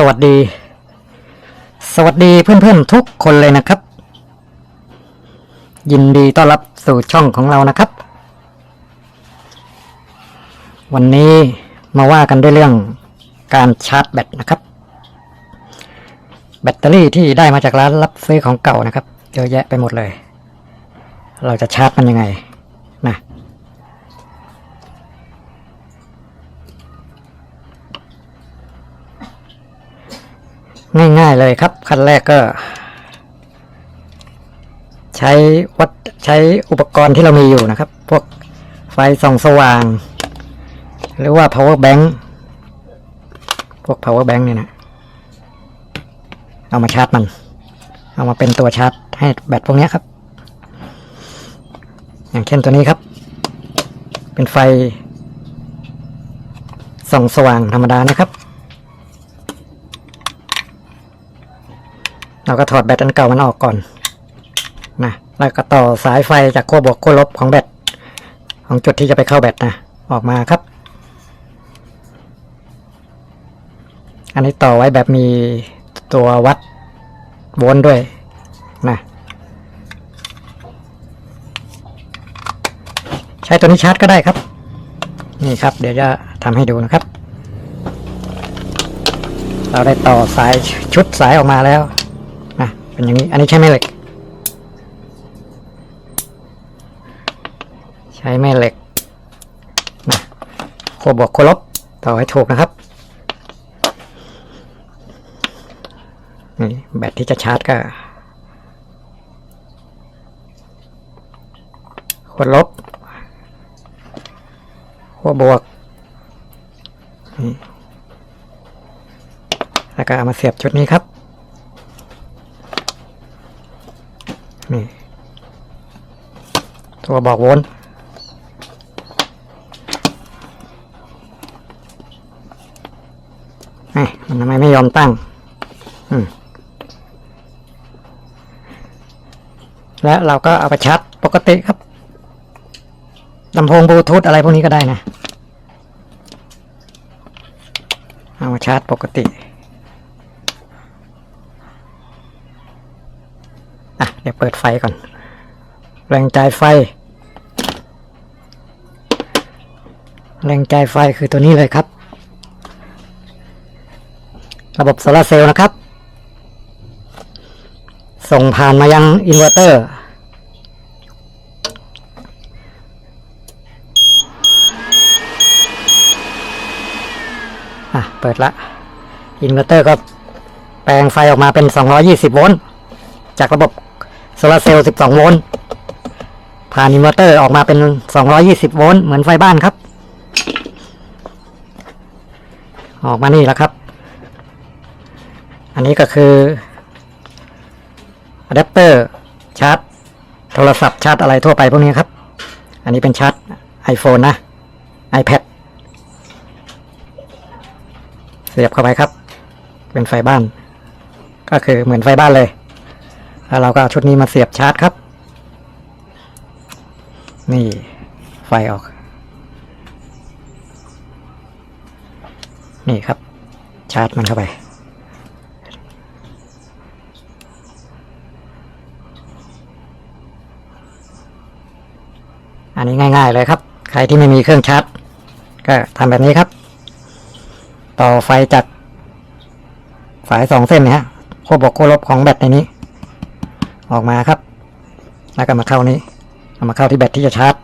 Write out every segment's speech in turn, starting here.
สวัสดี สวัสดีเพื่อนๆทุกคนเลยนะครับ ยินดีต้อนรับสู่ช่องของเรานะครับ วันนี้มาว่ากันด้วยเรื่องการชาร์จแบตนะครับ แบตเตอรี่ที่ได้มาจากร้านรับซื้อของเก่านะครับเยอะแยะไปหมดเลย เราจะชาร์จมันยังไงนะ ง่ายๆเลยครับ ขั้นแรกก็ ใช้วัดใช้อุปกรณ์ที่เรามีอยู่นะครับ พวกไฟส่องสว่าง หรือว่า power bank พวก power bank เนี่ยนะ เอามาชาร์จมัน เอามาเป็นตัวชาร์จ ให้แบตพวกนี้ครับ อย่างเช่นตัวนี้ครับ เป็นไฟส่องสว่างธรรมดานะครับ เราก็ถอดแบตอันเก่ามันออกก่อนนะแล้วก็ต่อสายไฟจากขั้วบวกขั้วลบของแบตของจุดที่จะไปเข้าแบตนะออกมาครับ อันนี้ต่อไว้แบบมีตัววัดโวลต์ด้วยนะใช้ตัวนี้ชาร์จก็ได้ครับ นี่ครับ เดี๋ยวจะทำให้ดูนะครับ เราได้ต่อสายชุดสายออกมาแล้ว เป็นอย่างนี้ อันนี้ใช้แม่เหล็ก ใช้แม่เหล็กนะโคบวกโคลบต่อให้ถูกนะครับนี่แบตที่จะชาร์จก็โคลบโคบวกนี่แล้วก็เอามาเสียบชุดนี้ครับ นี่ ตัวบอกวลต์เอ้มันทำไมไม่ยอมตั้งอืมแล้วเราก็เอาไปชาร์จปกติครับลำโพงบลูทูธอะไรพวกนี้ก็ได้นะ เอามาชาร์จปกติ อะ เดี๋ยวเปิดไฟก่อน แรงจ่ายไฟ แรงจ่ายไฟคือตัวนี้เลยครับ ระบบโซลาเซลล์นะครับ ส่งผ่านมายังอินเวอร์เตอร์อะ เปิดละ อินเวอร์เตอร์ก็แปลงไฟออกมาเป็น 220 โวลต์ จากระบบ โซลาร์เซลล์ 12 โวลต์ ผ่านอินเวอร์เตอร์ออกมาเป็น 220 โวลต์ เหมือนไฟบ้านครับ ออกมานี่แล้วครับ อันนี้ก็คืออะแดปเตอร์ชาร์จ โทรศัพท์ชาร์จอะไรทั่วไปพวกนี้ครับ อันนี้เป็นชาร์จ iPhone นะ iPad เสียบเข้าไปครับ เป็นไฟบ้าน ก็คือเหมือนไฟบ้านเลย แล้วเราก็เอาชุดนี้มาเสียบชาร์จครับ นี่ไฟออก นี่ครับ ชาร์จมันเข้าไป อันนี้ง่ายๆเลยครับ ใครที่ไม่มีเครื่องชาร์จ ก็ทำแบบนี้ครับ ต่อไฟจากสายสองเส้นเนี่ยฮะขั้วบวกขั้วลบของแบตในนี้ ออกมาครับ แล้วก็มาเข้านี้เอามาเข้าที่แบตที่จะชาร์จ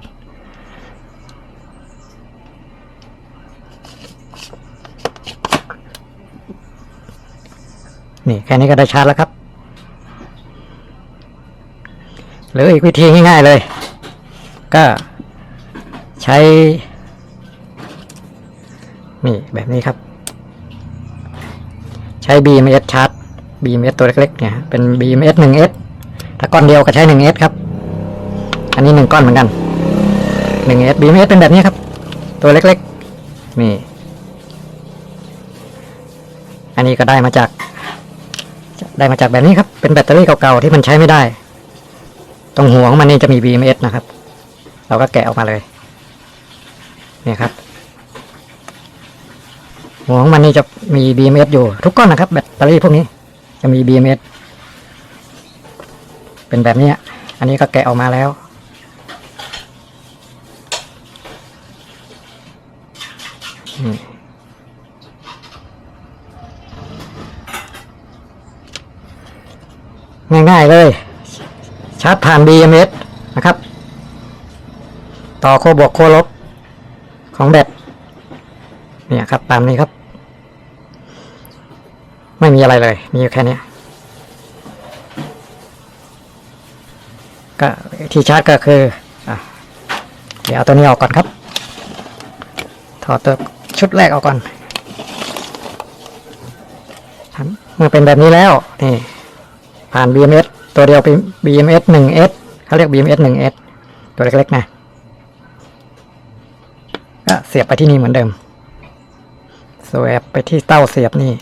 นี่แค่นี้ก็ได้ชาร์จแล้วครับ หรืออีกวิธีง่ายๆเลย ก็ใช้ นี่แบบนี้ครับ ใช้ BMS ชาร์จ BMS ตัวเล็กๆเนี่ย เป็น BMS 1S ถ้าก้อนเดียวก็ใช้ 1S ครับ อันนี้หนึ่งก้อนเหมือนกัน 1S BMS เอสบีเอสเป็นแบบนี้ครับ ตัวเล็กๆ นี่ อันนี้ก็ได้มาจาก ได้มาจากแบบนี้ครับ เป็นแบตเตอรี่เก่าๆที่มันใช้ไม่ได้ ตรงหัวของมันนี่จะมี BMS นะครับ เราก็แกะออกมาเลย นี่ครับหัวของมันนี่จะมี BMS อยู่ทุกก้อนนะครับ แบตเตอรี่พวกนี้ จะมี BMS เป็นแบบนี้อันนี้ก็แกะออกมาแล้ว ง่ายๆเลย ชาร์จผ่าน BMS นะครับ ต่อโคบวกโคลบของแบตเนี่ยครับ ตามนี้ครับ ไม่มีอะไรเลย มีอยู่แค่นี้ ก็ที่ชาร์จก็คืออเดี๋ยวเอาตัวนี้ออกก่อนครับ ถอดตัวชุดแรกออกก่อนครับเมื่อเป็นแบบนี้แล้วนี่ผ่าน BMS ตัวเดียวเป็น BMS 1S เขาเรียก BMS 1S ตัวเล็กๆนะก็เสียบไปที่นี่เหมือนเดิมสวบไปที่เต้าเสียบนี่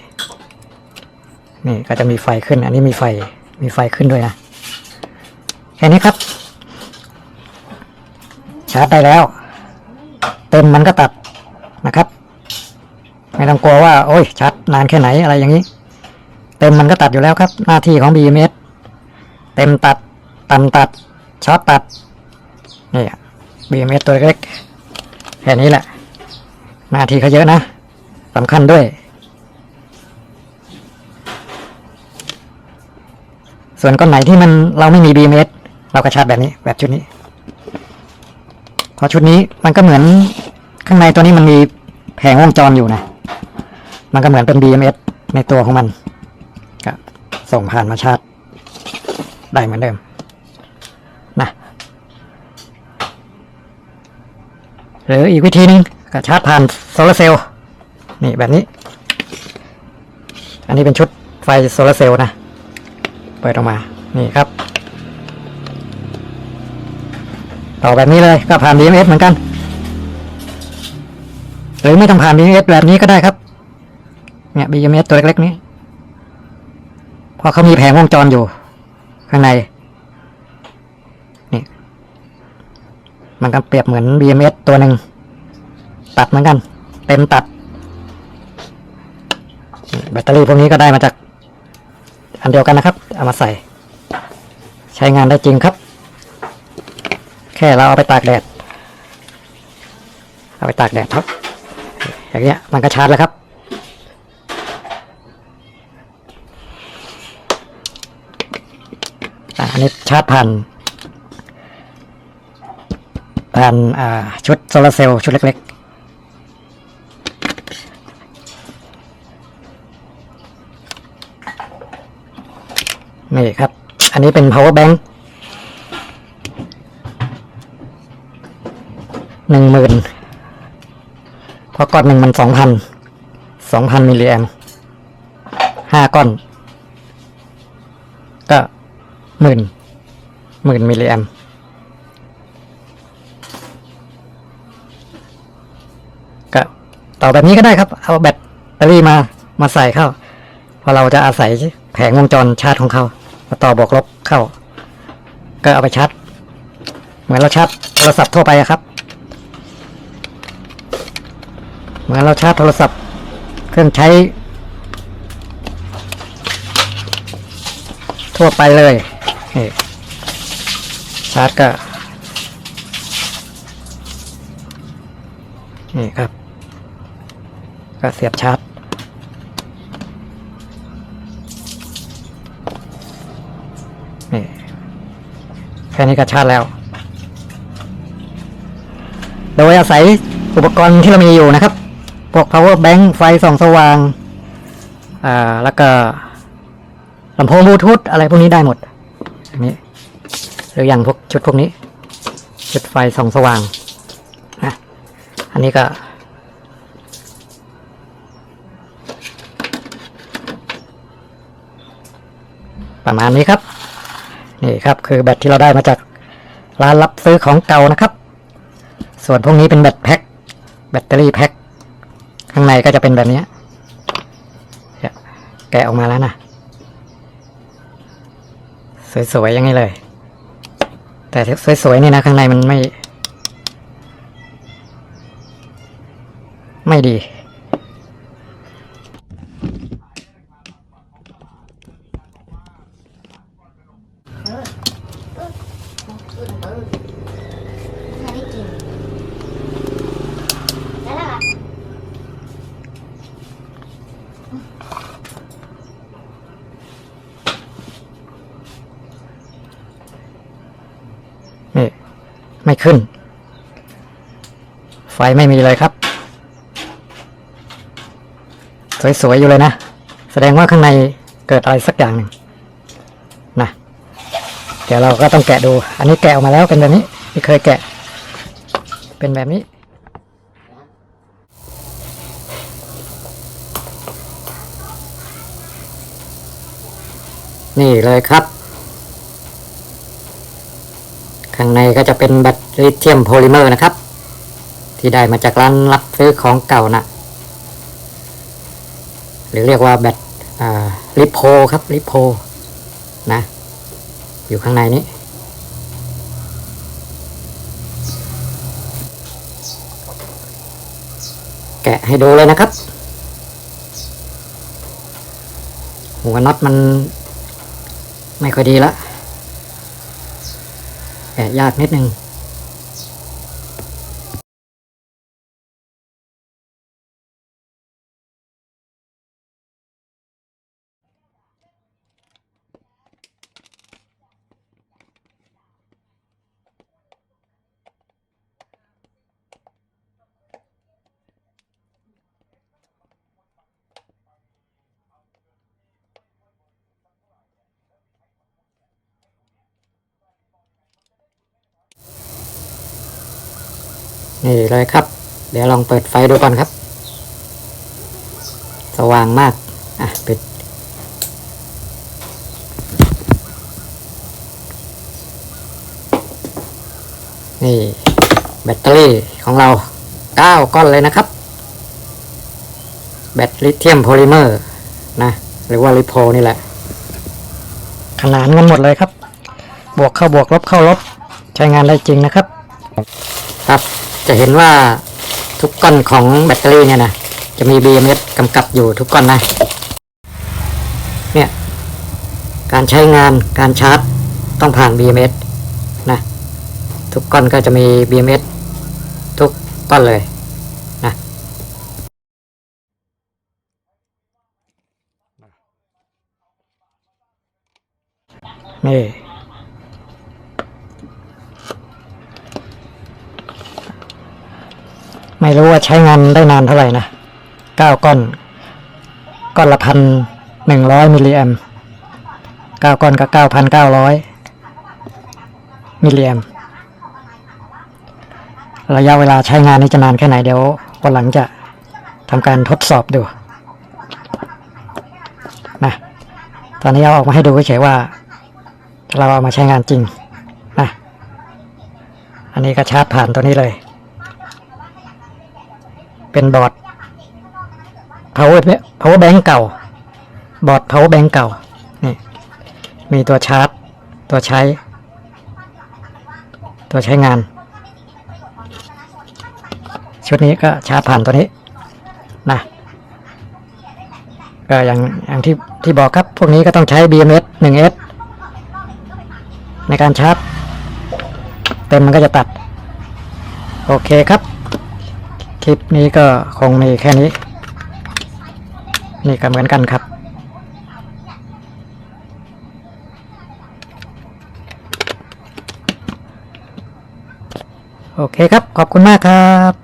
นี่ก็จะมีไฟขึ้น อันนี้มีไฟมีไฟขึ้นด้วยนะ ค่นี้ครับ ชาร์จได้แล้ว เต็มมันก็ตัดนะครับ ไม่ต้องกลัวว่า โอ้ยชาร์จนานแค่ไหนอะไรอย่างนี้ เต็มมันก็ตัดอยู่แล้วครับ หน้าที่ของ BMS เต็มตัดตันตัดช็อตตัดนี่ BMS ตัวเล็กแค่นี้แหละ หน้าที่เขาเยอะนะสำคัญด้วยส่วนก้อนไหนที่มันเราไม่มี BMS เราก็ชาร์จแบบนี้ แบบชุดนี้พราะชุดนี้มันก็เหมือนข้างในตัวนี้มันมีแผงวงจรอยู่นะ มันก็เหมือนเป็น BMS ในตัวของมันก็ส่งผ่านมาชาร์จได้เหมือนเดิมนะหรืออีกวิธีหนึ่งก็ชาร์จผ่านโซลาร์เซลล์นี่แบบนี้ อันนี้เป็นชุดไฟโซลาร์เซลล์นะ เปิดออกมา นี่ครับ ต่อแบบนี้เลยก็ผ่าน BMS เหมือนกัน หรือไม่ต้องผ่าน BMS แบบนี้ก็ได้ครับ เนี่ย BMS ตัวเล็กๆนี้เพราะเขามีแผงวงจรอยู่ ข้างใน นี่ มันก็เปรียบเหมือน BMS ตัวหนึ่ง ตัดเหมือนกัน เต็มตัด แบตเตอรี่พวกนี้ก็ได้มาจาก อันเดียวกันนะครับ เอามาใส่ ใช้งานได้จริงครับ ค่เราเอาไปตากแดด เอาไปตากแดดครับอย่างเงี้ยมันก็ชาร์จแล้วครับ อันนี้ชาร์จผ่านผ่านอ่าชุดโซลาร์เซลล์ชุดเล็กๆนี่ครับ อันนี้เป็น power bank หนึ่งหมื่นเพราะก้อนหนึ่งมันสองพันสองพันมิลลิแอมห้าก้อน ก็หมื่นหมื่นมิลลิแอมก็ต่อแบบนี้ก็ได้ครับ เอาแบตเตอรี่มามาใส่เข้าพอเราจะอาศัยแผงวงจรชาร์จของเขามาต่อบวกลบเข้า ก็เอาไปชาร์จเหมือนเราชาร์จโทรศัพท์ทั่วไปครับ เหมือนเราชาร์จโทรศัพท์เครื่องใช้ ทั่วไปเลยนี่ชาร์จก็นี่ครับ ก็เสียบชาร์จนี่แค่นี้ก็ชาร์จแล้ว โดยอาศัยอุปกรณ์ที่เรามีอยู่นะครับ พวก power bank ไฟส่องสว่าง อ่า แล้วก็ลำโพงบลูทูธอะไรพวกนี้ได้หมดอันนี้หรืออย่างพวกชุดพวกนี้ ชุดไฟส่องสว่างนะอันนี้ก็ประมาณนี้ครับ นี่ครับ คือแบตที่เราได้มาจากร้านรับซื้อของเก่านะครับ ส่วนพวกนี้เป็นแบตแพ็คแบตเตอรี่แพ็ค ข้างในก็จะเป็นแบบนี้แกะออกมาแล้วนะสวยๆอย่างนี้เลย แต่สวยๆนี่นะ ข้างในมันไม่ ไม่ดี อไม่ได้กินแล้วล่ะ นี่ ไม่ ขึ้น ไฟไม่มีเลยครับ สวยๆอยู่เลยนะ แสดงว่าข้างในเกิดอะไรสักอย่างหนึ่งนะเดี๋ยวเราก็ต้องแกะดู อันนี้แกะออกมาแล้วเป็นแบบนี้ที่เคยแกะ เป็นแบบนี้นี่เลยครับ ข้างในก็จะเป็นแบตลิเธียมโพลิเมอร์นะครับ ที่ได้มาจากร้านรับซื้อของเก่านะหรือเรียกว่าแบตลิโพครับลิโพนะ อยู่ข้างในนี้ แกะให้ดูเลยนะครับ หัวน็อตมันไม่ค่อยดีละะยากนิดนึง นี่เลยครับ เดี๋ยวลองเปิดไฟดูก่อนครับ สว่างมาก อะปิดนี่ แบตเตอรี่ของเรา 9 ก้อนเลยนะครับ แบตลิเธียมโพลิเมอร์ นะ หรือว่าลิโพนี่แหละ ขนานกันหมดเลยครับ บวกเข้าบวกลบเข้าลบ ใช้งานได้จริงนะครับ ครับ จะเห็นว่าทุกก้อนของแบตเตอรี่เนี่ยนะจะมี BMS กำกับอยู่ทุกก้อนนะ เนี่ย การใช้งานการชาร์จต้องผ่าน BMS นะ ทุกก้อนก็จะมี BMS ทุกก้อนเลยนะนี่ ไม่รู้ว่าใช้งานได้นานเท่าไหร่นะเก้าก้อน ก้อนละพันหนึ่งร้อยมิลลิแอมเก้าก้อนก็เก้าพันเก้าร้อยมิลลิแอมระยะเวลาใช้งานนี้จะนานแค่ไหนเดี๋ยววันหลังจะทำการทดสอบดูนะตอนนี้เอาออกมาให้ดูเฉยว่า เราเอามาใช้งานจริงนะอันนี้ก็ชาร์จผ่านตัวนี้เลย เป็นบอร์ด power power bank เก่า บอร์ด power bank เก่า นี่ มีตัวชาร์จ ตัวใช้ ตัวใช้งาน ชุดนี้ก็ชาร์จผ่านตัวนี้ นะ ก็อย่างอย่างที่ที่บอกครับ พวกนี้ก็ต้องใช้ BMS 1S ในการชาร์จ เต็มมันก็จะตัด โอเคครับ คลิปนี้ก็คงมีแค่นี้ นี่ก็เหมือนกันครับโอเคครับ ขอบคุณมากครับ